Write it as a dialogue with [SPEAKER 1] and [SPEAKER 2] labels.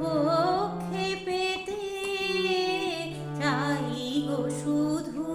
[SPEAKER 1] বক্ষে পেতে চাই গো শুধু।